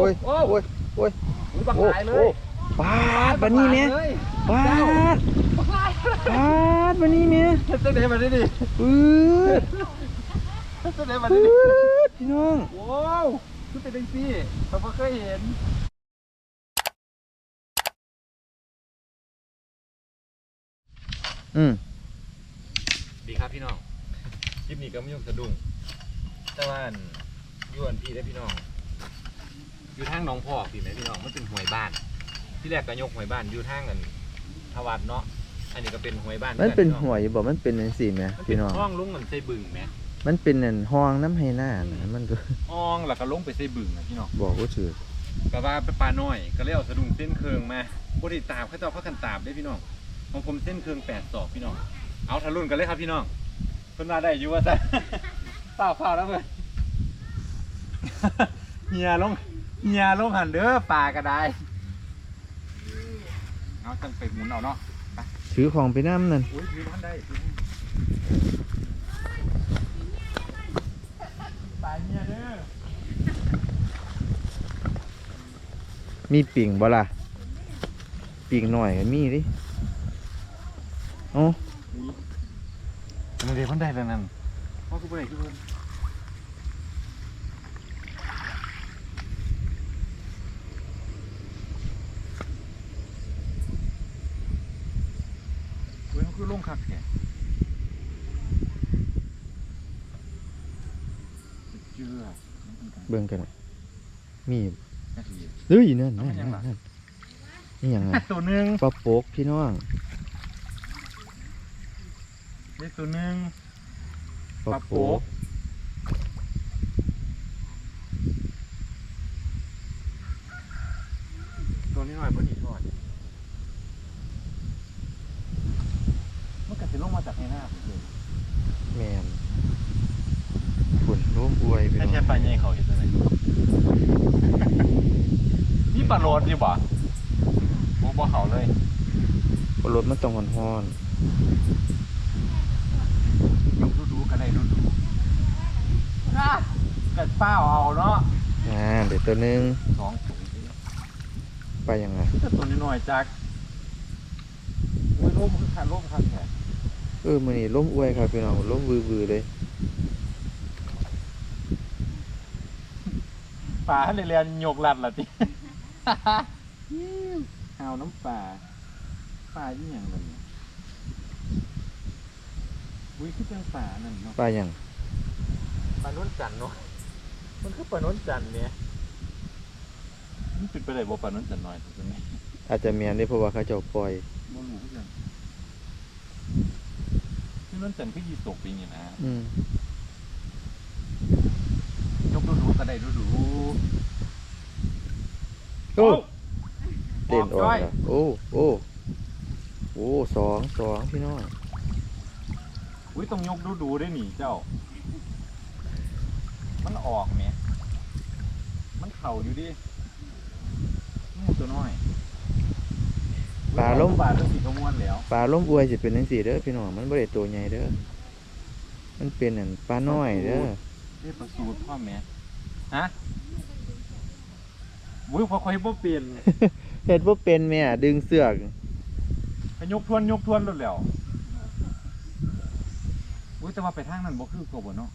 โอ้ยโอ้โอ้ยโอ้ยหูบักโอ้หลายเลโอ้ยปาดบันนี้แม่เลยปาดปาดบันนี้แม่เฮ็ดจังได๋มาดิดิปื๊ดเฮ็ดจังได๋มาปืดิดิ๊ดพี่น้องว้าวคือเป็นจังซี่ผมบ่เคยเห็นอืมดีครับพี่น้องคลิปนี้ก็ไม่ยกสะดุ้งแต่ว่าอั่นอยวนพี่ได้อพี่น้อง อยู่ทางหนองพอกพี่ไหมพี่น้องมันเป็นหวยบ้าน ที่แรกก็ยกหวยบ้านอยู่ทางกันทวัดเนาะอันนี้ก็เป็นหวยบ้านมันเป็นพี่องหวยบอกมันเป็นจังซี่แหมมันเป็พี่นน้องห้องลุงมันใส่บึงไหมมันเป็นนั่นห้องน้ำให้หน้าน่ะมันก็ห้องแล้วก็ลงไปใส่บึงนะพี่น้อง บอกว่าถือก็ว่าไปปลาน้อยก็เลยเอาสะดุ้งเส้นเคืองมาบริตามเขาเจ้าพักกันตามได้อพี่น้องของผมเส้นเคืองแปดศอกพี่น้อง เอาทะลุนกันเลยครับพี่น้องเพิ่นมาได้อยู่ว่าซะ เปล่าเปล่าแล้วเพื่อน เฮียลง เฮียลงหันเด้อปลาก็ได้เอาจังไปหมุนเอาเนาะถือของไปน้ำนั่นอุ้ยยืนท่านได้ปลาเฮียเด้อมีปิ่งบ่ล่ะปิ่งหน่อยก็มีดิเอ๋อมึงเดี๋ยวเพิ่นได้แล้วนั่นพ่อคือบ่ได้คือเพิ่นเว้ยเขา คือลงคักแท้เจือเบิ่งกันน่ะมีนาที เฮ้ยนั่นเอานั่นมายังนั่นล่ะนั่นนี่ยังไงตัวหนึ่งปลาโปกพี่น้องนี่ตัวหนึ่งปลาโปกตัวนี้หน่อยพอดีทอดมันกระสิลงมาจากในหน้าผมเลย แมนฝุ่นร่วมอวยพี่ แค่ น้อง แค่ปลาใหญ่เขาเห็นอะไรนี่ปลาโรดดีบ่โอ้บ่เขาเลย ปลารถมันต้องหอนยกดูดูกันได้ดูดูกัดเป้าเอาเนาะๆอ่าเดี๋ยวตัวหนึงสองถุงไปยังไงแต่ตัวนี้หน่อยจักโอ้ยร่มคือขาดร่มครับแขกเออมันนี่ร่มอวยครับพี่น้องร่มวือๆเลยปลาให้เรียนยกลัดละติเอาน้ำปลา ปลายี่หยังเลยอุ้ยคือเป็นปลานั่นเนาะไปยังปลาโน้นจันเนาะมันคือปลาโน้นจันเนี่ยมันเป็นไปได้บ่ปลาโน้นจันน้อยตัวนี้อาจจะแมนได้เพราะว่าเขาเจ้าปล่อยบ่รู้คือกันที่โน้นจันคือยีตกปีนี่นะอืมยกดูดูก็ได้ดูดูโอ้โอ้เต้นออกจ้อยแล้วโอ้โอ้โอ้สองสองพี่น้องอุ้ยต้องยกดูดูได้หนิเจ้า มันออกไหมมันเข่าอยู่ดินี่ตัวน้อยปลาล้มปลาเรื่องสีขมวนแล้วปลาร่มอวยสิเป็นจังซี่เด้อพี่น้องมันบ่ได้ตัวใหญ่เด้อมันเป็นอันปลาน้อยเด้อเรียกประสูตรพ่อแม่ฮะอุ้ยพอคอยบ่เปลี่ยนเฮ็ดบ่เป็นแม่ดึงเสือก ไปยกทวนยกทวนรถแล้วอุ้ยแต่ว่าไปทางนั้นบ่คือกบเนาะ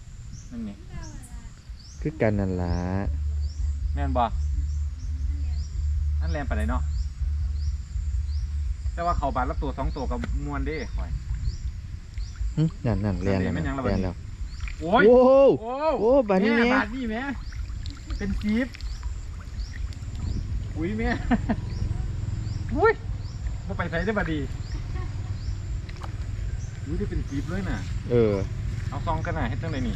นั่นนี่คือกันนั่นล่ะแม่นบ่นั่นแรงไปเลยเนาะแต่ว่าเขาบาดละตัวสองตัวกับมวนเด้ข่อยหึนั่นนั่นเรียนแล้วแม่นยังล่ะบัเรีดยนนี้แล้วโอ้ยโอ้โหโอ้โอ้บาดนี้แม่บาดนี้แม่เป็นซีฟอุ้ยแม่อุ้ย มาไปใส่ได้บาดีอุ้ยได้เป็นซีฟเลยน่ะ เออเอาซองกันน่ะให้ตั้งเลยนี่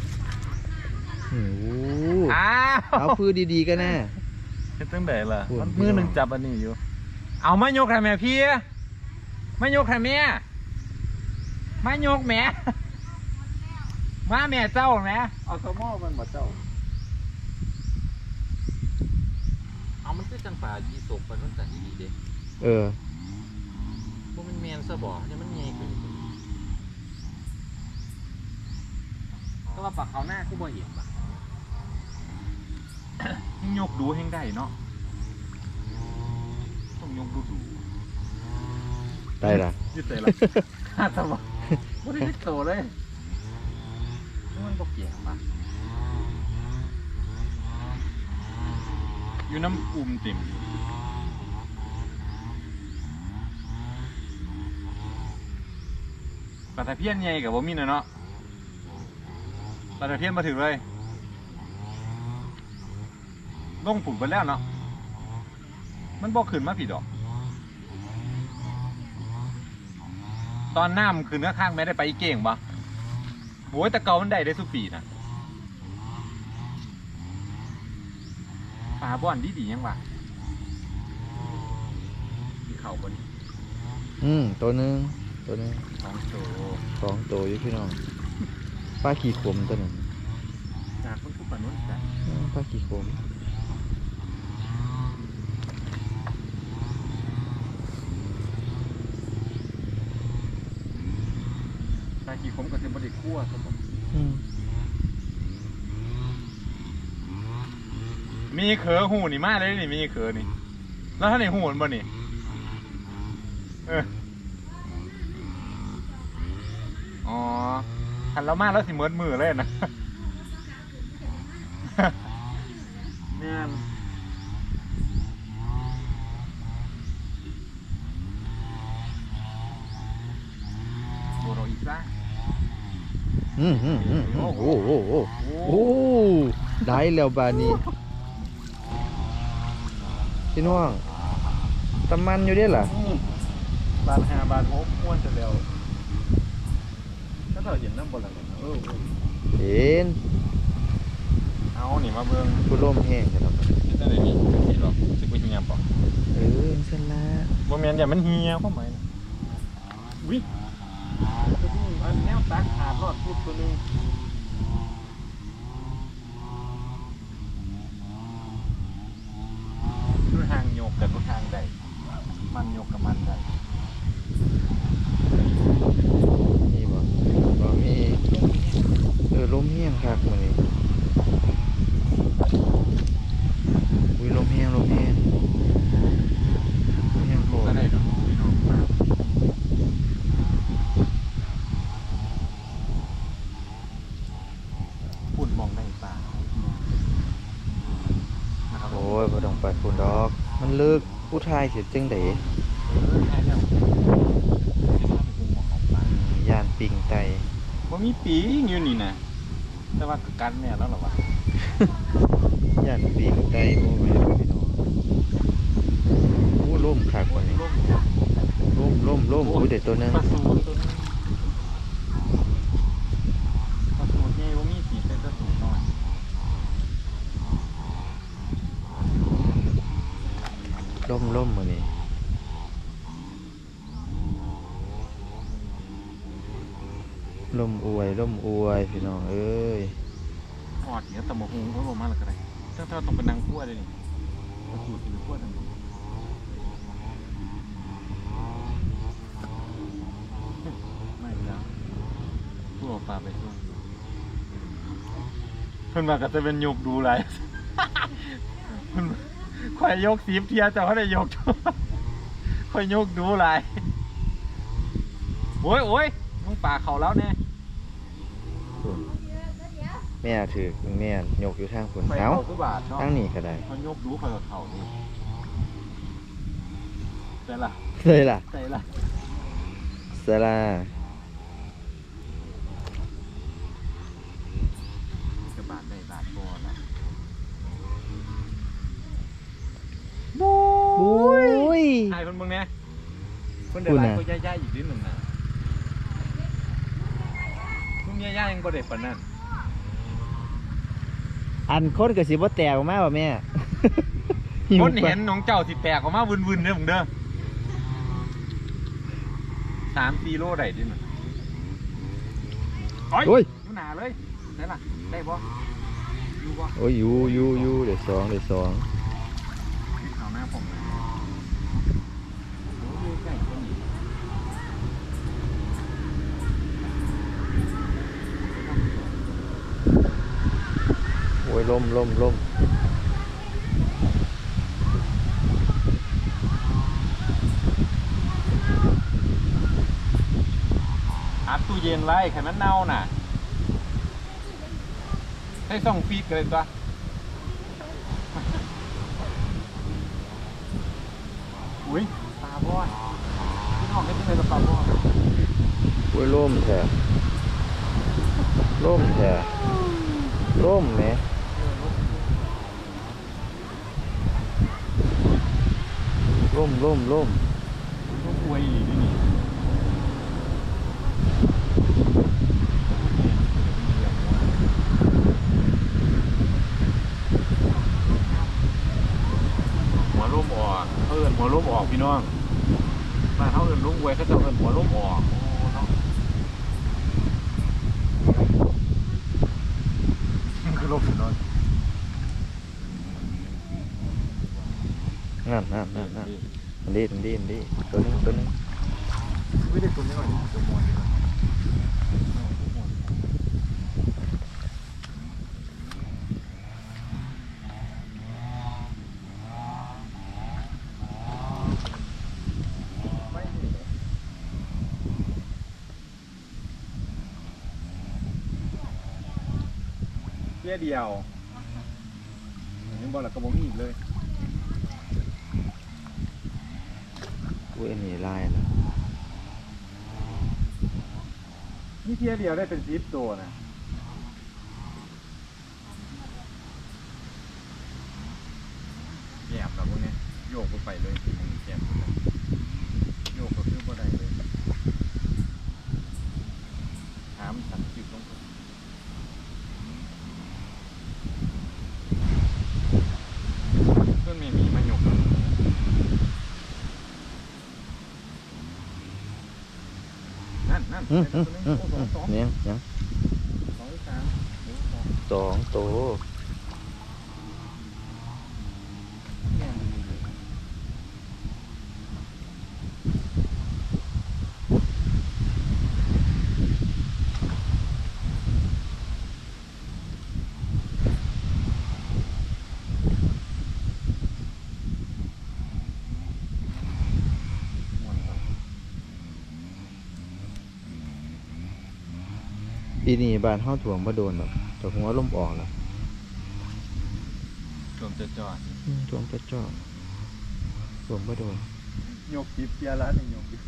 โอ้โหอ้าวเอาพื้นดีๆก็น่าเฮ็ดตั้งแต่ล่ะโอ้ย มันมือหนึ่งจับอันนี้อยู่ เอามายกให้แม่พี่มายกให้แม่มายกแม่มาแม่เจ้าแม่เอาสมอมันบ่เจ้า เอามันคือจังป่ายีสกไปมันจัดดีเด้เออพวก มันแมนซะบ่เนี่ยมันใหญ่ขึ้นก็ว่าปากเขาหน้ากูบ่เห็นปะยกดูแห่งได้เนาะต้องยกดูดูได้ละยืดเตะละขาดสมองไม่ได้โตเลยนี่มันบอกเกี่ยงปะอยู่น้ำอุ่มติ่มอยู่ ปลาตะเพียนใหญ่กับบ่มีนะเนาะปลาตะเพียนมาถึงเลยลงผุ่นไปแล้วเนาะมันบอกขึ้นมาผิดดอก ตอนหน้ามันคือเนื้อข้างไม่ได้ไปอีเก่งปะโอ้ยแต่เกามันได้ได้สุปีนะปลาบ่อนดีดีๆยังวะมีเข่าบนอืมตัวหนึง ตัวหนึงสองโตสองตัวอยู่พี่น้องปลาขี้ขมตัวหนึ่งจากมันคือปลานุ่นจ้ะอืมปลาขี้ขมปลากี่คมกับเซมบริคั่วครับผมอืมมีเขือหูนี่มาเลยนี่มีเขือนี่ แล้วถ้าในหูมันบ่นี่เอออ๋อ หันแล้วมาแล้วสิเมิดมือเลยนะแม่นโบโรอีกซะอืมอืมอืมอืมโอ้โหโอ้โหโอ้ได้แล้วบาดนี้พี่น้องตำมันอยู่เด้ล่ะ บาทห้าบาทหกม้วนจะเร็วถ้าเราเห็นน้ำบนหลังเออเออเห็นเอาหนิมาเบิ่งผู้ร่มแห้งกันแล้วบัดนี่ตั้งแต่นี้สิหรอกสิบ่เฮียบ่เออสันละบ่แม่นอย่ามันเฮียเข้ามานะอุ้ยตัวนี้อันแนวตักขาดรอดพูดตัวนึงคือทางโยกกับทุกทางใดมันโยกกับมันใด นี่บ่บ่มีเออลมแห้ งคักมื้อนี้อุ้ยลมแห้งลมแห้งลมแห้งโคตก็รได้ดอกพี่น้องพูดมองได้ป่านะครับโอ้ยบ่ต้องไปพุ่นดอก มันลึกผู้ชายเสียจังได๋เออแค่เนี่ยที่ว่าเป็นหัวของป่าย่านปิงไตว่ามีปีงอยู่นี่นะแต่ ว่าก็กันแม่แล้วเหรอวะย่านปิงไตโอ้ยพี่น้องโอ้ล่มคักกว่านี้ร่มล่มล่มล่มอุ้ยเด็ดตัวหนึงปลาสูตัวนึงปลาสูใหญ่ว่ามีปีแต่ปลาสูน้อย ล่มอวยล่มอวยพี่น้องเอ้ยหอดเดี๋ยวตะมะฮุงเขาลงมาแล้วก็ได้ถ้าถ้าต้องเป็นนางขั้วเลยนี่ปลาสูกินขั้วนั่นไม่แล้วพวกเอาปลาไปช่วงเพิ่นมาก็จะเป็นยกดูไรเพิ่นข่อยยกสีบเทียแต่ว่าได้ยกข่อยยกดูไรโอ้ยโอ้ย มึงป่าเขาแล้วแน่แม่ถือแม่ยกอยู่ทางพุ่นไปเอ้าเขาทุกบาทเนาะทางนี้ก็ได้เขายกดูข่อยกับเขานี่แต่ละเลยล่ะแต่ละสลาจะบาทใดบาทบอนะโอ้ยไอ้คนมึงเนี่ยคนเดือดร้อนก็ย่าๆอีกนิดหนึ่งนะ มึงย่าๆยังบ่ได้ปานนั้นอันคนก็สิบ่แตกออกมาว่าแม่ คนเห็นน้องเจ้าสิแตกออกมาวุ่นๆเด้อมึงเด้อสามสี่โลได้ดิมันโอ้ยโอ้ย อยู่หนาเลยได้ล่ะได้บ่อยู่บ่โอ้ยอยู่อยู่อยู่เดี๋ยวสองเดี๋ยวสอง ล่มล่มล่มอัดตู้เย็นไล่ไขมันเน่าน่ะใช้ส่องฟีดกันเลยตัวอุ้ยตาบอดพี่นองได้เป็นอะไรกับปาบอดอุ้ยล่มแท้ล่มแท้ร่มไหม ล่มล่มล่มลูกอวยอีกนี่หัวร่มออกเขาเอินหัวร่มออกพี่น้องบ้านเขาเอินลูกอวยเขาจะเอินหัวร่มออกโอ้เนาะคือร่มพี่น้อง นั่นนั่นนั่นนั่นอันนี้อันนี้อันนี้ตัวนึงตัวนึงไม่ได้ตัวนี้ก่อนตัวมอนดีกว่าเพี้ยเดียวยังบอลละกระบอกนี่อีกเลยอุ้ยอั นะนี่เทียเดียวได้เป็นซิปตัวนะแยบแบบพวกนี้โยกไปเลยทีนึงแยบโยกก็คือบ่ได้เลยหามสันจิบลงไปเพื่อนไม่มีมาหยกนั่นนั่น อืม นั่ อื น มอืม โอ้ อื สอง ม สอง เนี่ยยังสองหรือสามหรือสองสองตัว เนี่ยมันมีอยู่ม่วนครับ ปีนี้บ้านเฮาถ่วงบ่โดนหรอกแต่หัวลมออกแล้วรวมจะจอดอืมถ่วงกระจอกถ่วงบ่โดนยกจิบเปียร้านหนึ่งยกจิบ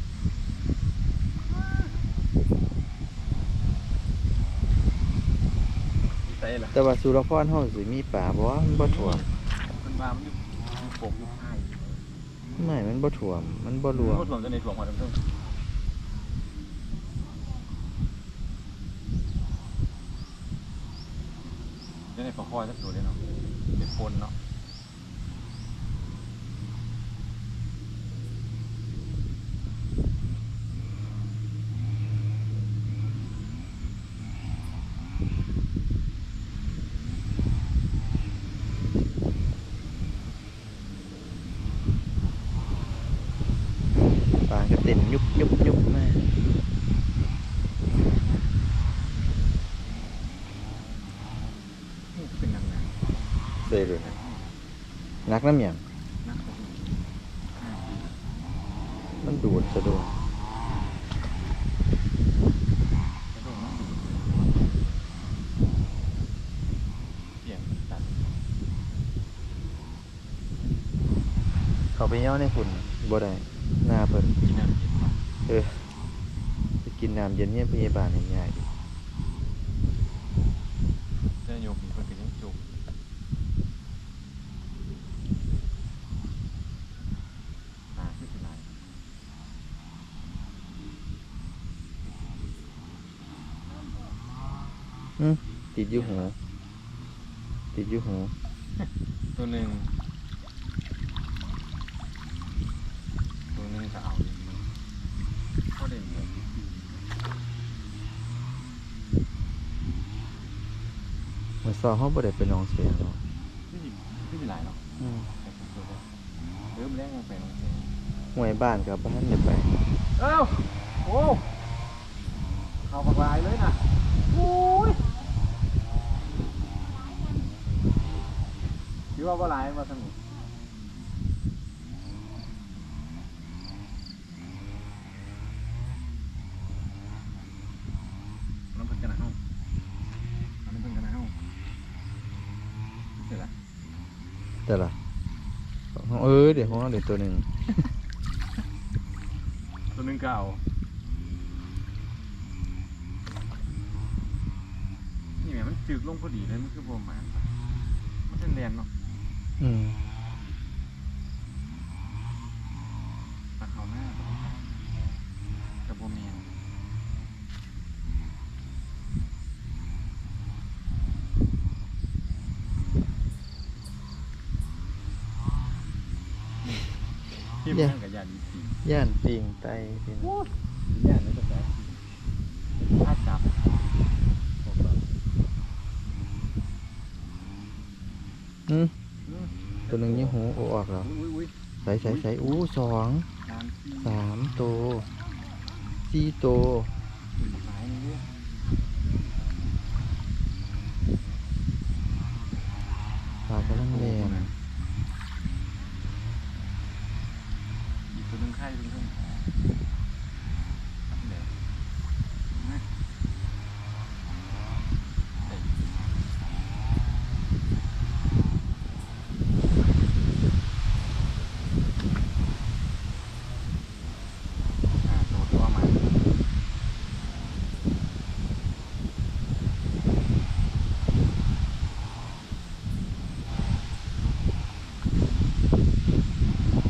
ใส่ละแต่ว่าสุรพรเฮาสิมีป่าบ่มันบ่ถ่วมมันมามันอยู่อยู่โปกอยู่ไผ่ไม่มันบ่ถ่วมมันบ่รวมรถหลวงจะในหลวงหัวดำเพิ่ม จะในพอคอยสักตัวเลยเนาะเป็นคนเนาะ ปลาก็เต้นยุบยุบยุบมา นี่เป็นยังไง เซ่เลยนะ นักน้ำหยังนักกว่านี้ห้าปีมันดูดสะดวกกระโดดน้ำดูดเสียงตัดเขาไปเย่าในฝุ่นบ่ได้หน้าเพิ่นกินน้ำเย็นมาเออไปกินน้ำเย็นเนี่ยพยาบาลง่ายดีเจะยกมีคนเป็นยังจุกอ่าไม่เป็นไร อืม ติดอยู่หูติดอยู่หูตัวหนึ่งตัวหนึ่งก็เอาอยู่ดีก็ได้เงินมันซอเฮาบ่ได้ไปหนองเสียเนาะไม่มีไม่มีหลายหรอกอืมแต่ผมตัวได้เริ่มแรกยังไปน้องเสียห่วยบ้านกับบ้านได้ไป เอ้าโอ้เข้าปากลายเลยนะ ถือว่าว่หลายมาสนุกน้ำพันกระหน่ำน้ำพันกระน่ำเดี๋ยวะแต่เออเดี๋ยวของเราเดี๋ยวตัวหนึ่งตัวหนึ่งเก่านี่แหมมันจืดลงพอดีเลยมันคือบ่หมันมันเส้นเรียนเนาะ อืมปลาเขาหน้ากับบ่แม่นที่มันกับยาดีสีย่านปิงไตปิงย่านแล้วก็แสบภาพจับผมแบบอืมอืม ตัวหนึ่งยี่หูโอ้ออกแล้วอุ้ยอุ้ยใส่ใส่ใส่อู้สองสามโตัวสี่ตัวสี่สายนี่เนี่ยปลากำลังแรง อีกตัวหนึงไข่ตัวหนึงเดี๋ยวนะเอ้ยอ่าตัวตัวมา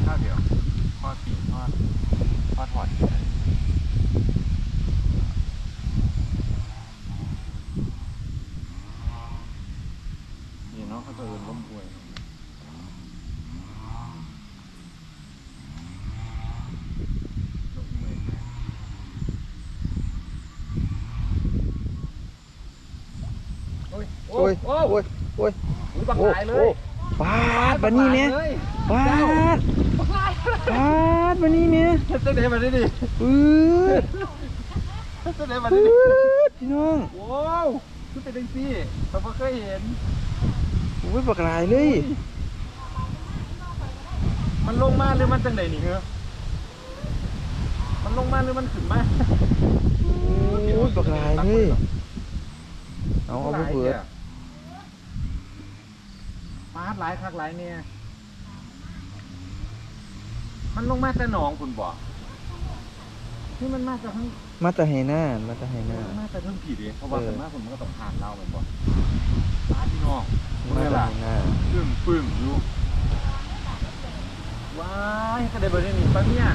ข้าวเดียวทอดปีกทอดทอดถอดนี่เนาะเขาจะเอินล้มป่วยล้มป่วยโอ้ ยโอ้ยโอ้โอ้ยโอ้ยโอ้ยบักหลายเลยปาดบันนี้เนี่ยปาดปาดบันนี้เนี่ยเฮ็ดจังได๋มาดิดิปื๊ดเฮ็ดจังได๋มาปืดิดิ๊ดพี่น้องว้าวคือเป็นจังซี่เราบ่เคยเห็นโอ้ยปากหลายเลย มันลงมาหรือมันจังไดนี่เหรอมันลงมาหรือมันขึ้นมาโอ้ยปากหลายเลยเอาเอาไปเปิด ปาดหลายคักหลายเนี่ยมันลงมาแต่หนองคุณบอกที่มันมาจากทั้งมาแตาไหหน้ามาแตาไหหน้ามันมาจากทั้งผีดิเพราะว่าเออ ส่วนมากผมนก็ต้องผ่านเราเหมือนบอกปาดพี่น้องมาเมื่อแตาล่ะไหหน้าปึ้งปึ้งอยู่ว้ายกระเด็นไปนี่ปะเนี่ย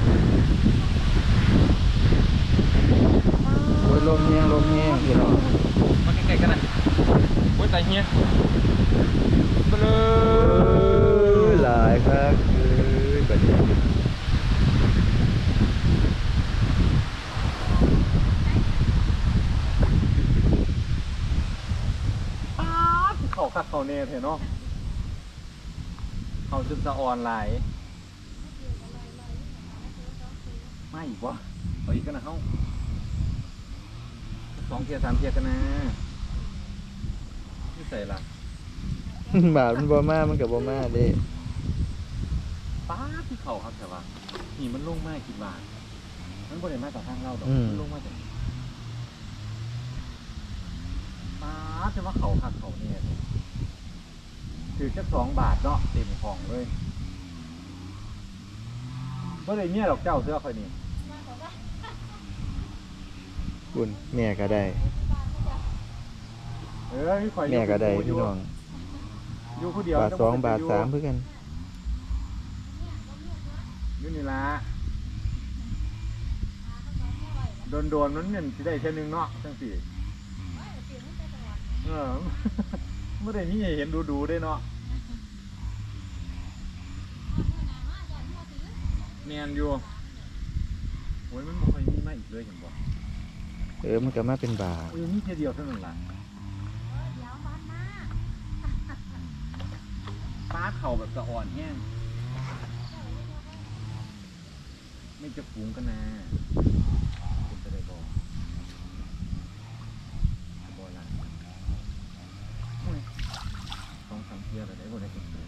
โอ้ยลมแห้งลมแห้งพี่น้องมาใกล้ๆกันนะโอ้ยตายเฮีย ไปลเอ้ยหลายครับเอ้ยบัดนี้ปาดเขาคักเขาเน่เถอะเนาะเขาจนจะออนไลน์ไม่อีกวะเอาอีกกันนะเฮ้าสองเทียรสามเทียรกันนะนี่ใส่ละ บาทมันบ่มามันกับบ่มาเด้ป้าดที่เขาครับแต่ว่านี่มันลงมากกี่บาทมันบริมาจากทางเราดอกอืมมันลงมาจากป้าดจะว่าเขาคักเขาเนี่ยถือแค่สองบาทเนาะเต็มของเลยเมื่อไรเนี่ยดอกเจ้าเสื้อคอยนี่คุณแม่ก็ได้ เออพี่ข่อยแม่ก็ได้อยู่พี่น้อง อยู่ผู้เดียวบาทสองบาทสามเพื่อกันอยู่นี่ละโดนโดนๆมันเหมือนสิได้แค่นึงเนาะจังสิเออเมื่อไรนี่เห็นดูดูๆได้เนาะแมนอยู่โอ้ยมันบ่ค่อยมีมาอีกเลยเห็นบ่เออมันก็มาเป็นบาทโอ้ยมีแค่เดียวเท่านั้นล่ะ ป้าเข่าแบบสะอ่อนแห้งไม่จะฝูงกันนะเป็นไปได้บ่บ่ละโอ้องทำเที่ยอะไรได้บ่ได้เป็นตัว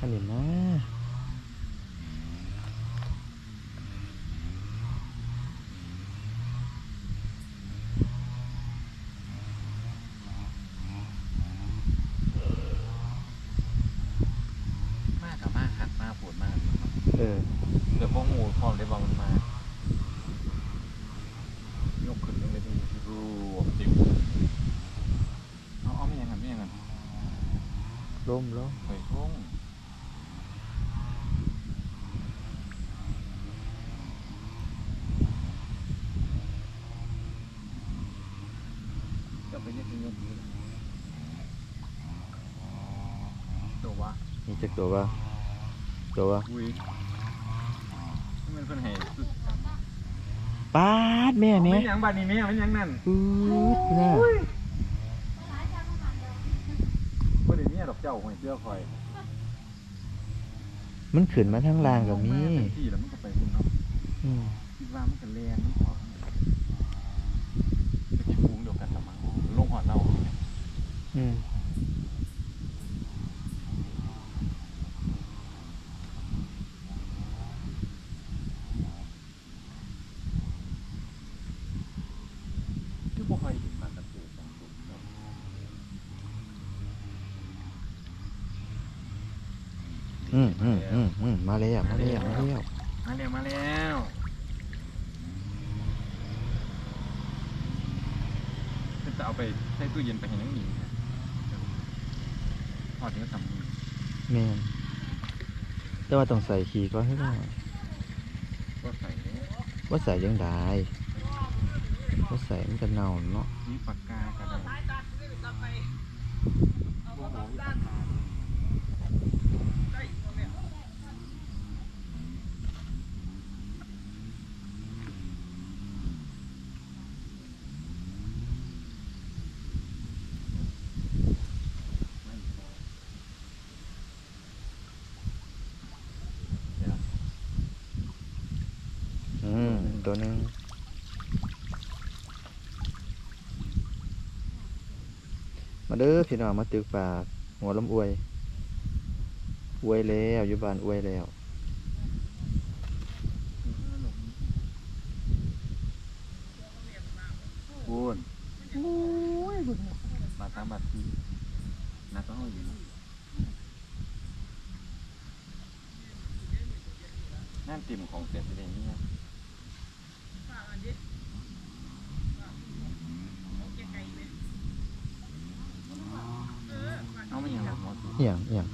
อันนี้นะ อ เดี๋ยวพวกงูพร้อมได้บอมันมายกขึ้นเลยดีรูจิบเอาเอาไม่ยังกันไม่ยังกัน ล้มล้มหอยทุ่งจะไปเรียกยกนี้ตัววะนี่จักตัวว่าตัวว่าอุ้ยนี่มันเป็นไห้สุดปาดแม่แม่ไม่ยังบ้านนี้แม่ไม่ยังนั่นปื๊ดพี่น่า ก็ เดี๋ยวนี้ดอกเจ้าหอยเสื้อคอยมันขึ้นมาทางล่างก็มีเต็ที่แล้วมันก็ไปคุณเนาะอืมคิดว่ามันก็แลนมันขอจะกินฟุ้งเดียวกันละมั้งลงหอดเรา อืม คือบ่ค่อยเห็นมากระตูสองตัวเนาะ อืมอืมอืมอืมมาแล้วมาแล้วมาแล้ว มา แล้วมาแล้วจะเอาไปใส่ตู้เย็นไปให้นังหญิงพอดนี้ก็ทำแม่นแต่ว่าต้องใส่ขี่ก็ให้ได้ก็ใส่เนี่ยว่าใส่ยังได้ว่าใส่มันจะเน่าเนาะมีปากกากระดาษ อืมตัวหนึง มาเด้อพี่น้องมาตึกปลาหัวลำอวยอวยแล้วอยู่บ้านอวยแล้ว บุญมาตามบัตรที่นักก็ห้องอยู่นั่นติ่มของเสียสิเดนี่นะเอาไม่ยังหรอกหมอสู เหี่ยงเหี่ยง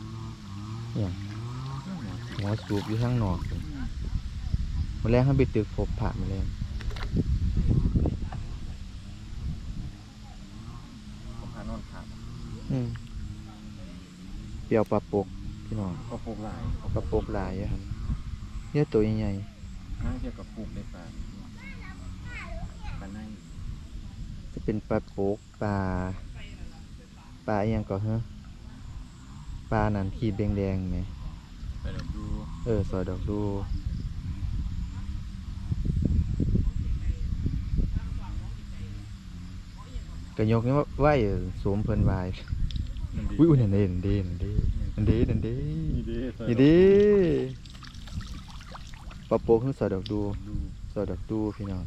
หม อสูบอยู่ข้างนอกมาแรงให้ไปตึกพบผ่ามาแรงผมพานอนขาดอืมเปรียวปลาปกพี่น้องก็พบหลายปลาปกหลายอะครับเนี่ยตัวใหญ่ห้างเทียบกับปลูกได้ปลาปลาในๆจะเป็นปลาปกปลาปลาอหยังก็ฮะปลานันขีดแดงๆไหมไปเดี๋ยวดูเออสอยดอกดูกระยกนี่ว่าไหวสวมเพิ่นวายนั่นดีอุ้ยอุ้ยนั่นเด้นั่นเด้นั่นเด้นั่นเด้นั่นเด้นี่ดีนี่เด้ปลาโปกคือสอยดอกดูดูสอยดอกดูพี่น้อง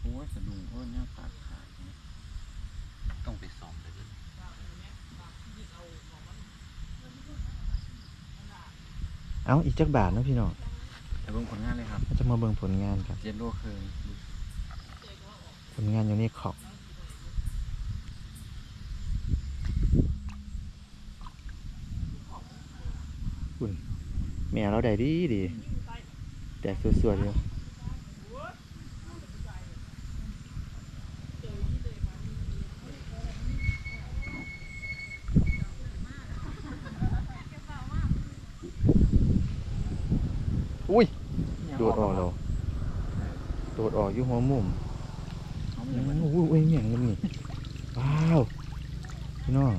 โอ้ยสะดุ้งโอ้ยเนี่ยปากขาดเนี่ยต้องไปส่องเลยดิ เอ้าอีกจักบาทเนาะพี่น้องแต่เบิ่งผลงานเลยครับเราจะมาเบิ่งผลงานครับเจ็ดโลเคิงผลงานอยู่นี่ขอบคุณแม่เราได้ดีดีแตกสวยๆเลยอุ้ย โดดออกแล้วโดด ออกอยู่หัวมุมเขาไม่อืยังมบานอุ้ยอุ้ยเมียงยังนี่ว้าวพี่น้อง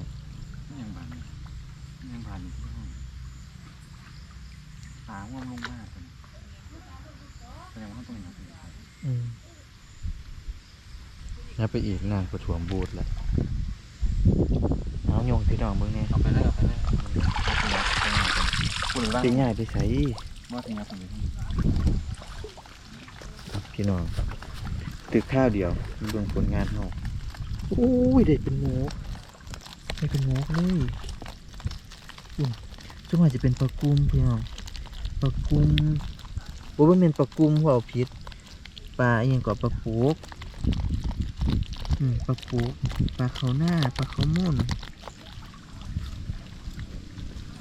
ไม่ยังบานไม่ยังบานอยู่ที่ห้องตาว่าลงมากเลยแสดงว่าต้องอย่างนี้อืมแล้วไปอีกนางประถ่วมบูดแหละเอาโยงพี่น้องเบิ่งแน่เอาไปเลยเอาไปเลยคุณร่างสิง่ายไปใส่ว่าถึงงานตรงนี้ พี่น้องตึกข้าวเดียวเบิ่งผลงานเฮาโอ้ยได้เป็นหมูไม่เป็นงกเลยอุ้ยจังหวะจะเป็นปลากุมพี่น้องปลากุมโอ้บ่แม่นปลากุมหัวเอาผิดปลาอหยังก็ปลาปุกอืมปลาปุกปลาเขาหน้าปลาเขาม่น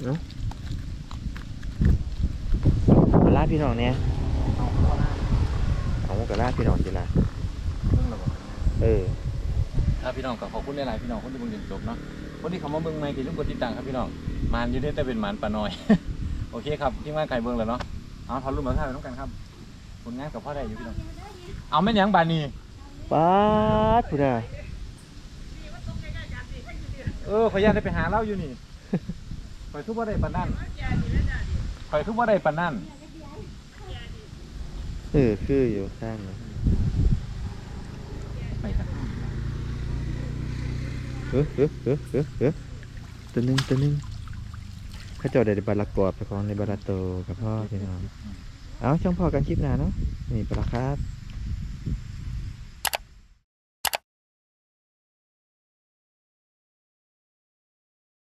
เนาะมาลาพี่น้องเนี่ยเอา กระลาพี่น้องจิละเออครับพี่น้องก็ขอบคุณหลายๆพี่น้องคนที่เบิ่งจนจบเนาะคนที่เขามาเบิ่งใหม่ที่ลืมกดติดตามครับพี่น้องมานอยู่ได้แต่เป็นหมานปลาน้อย โอเคครับที่มาไก่เบิ่งแล้วเนาะเอาทอดรูปมาถ่ายไปน้องกันครับผลงานกับพ่อได้อยู่พี่น้องเอาแม่นหยังบานนี้ป๊าดพุ่นน่ะเออขอยย่านได้ไปหาเล่าอยู่นี่ขอยทุบว่าได้ปานนั่นขอยทุบว่าได้ปานนั่น เออคืออยู่ข้างนะไปกันเฮ้ยเฮ้ยเฮ้ยเฮ้ยเฮ้ยตัวหนึงตัวหนึงเข้าเจ้าได้บาลากอดไปของในบาลาโตกับพ่อพี่น้องเอาช่องพอกันคลิปหน้าเนาะนี่ปลาครับ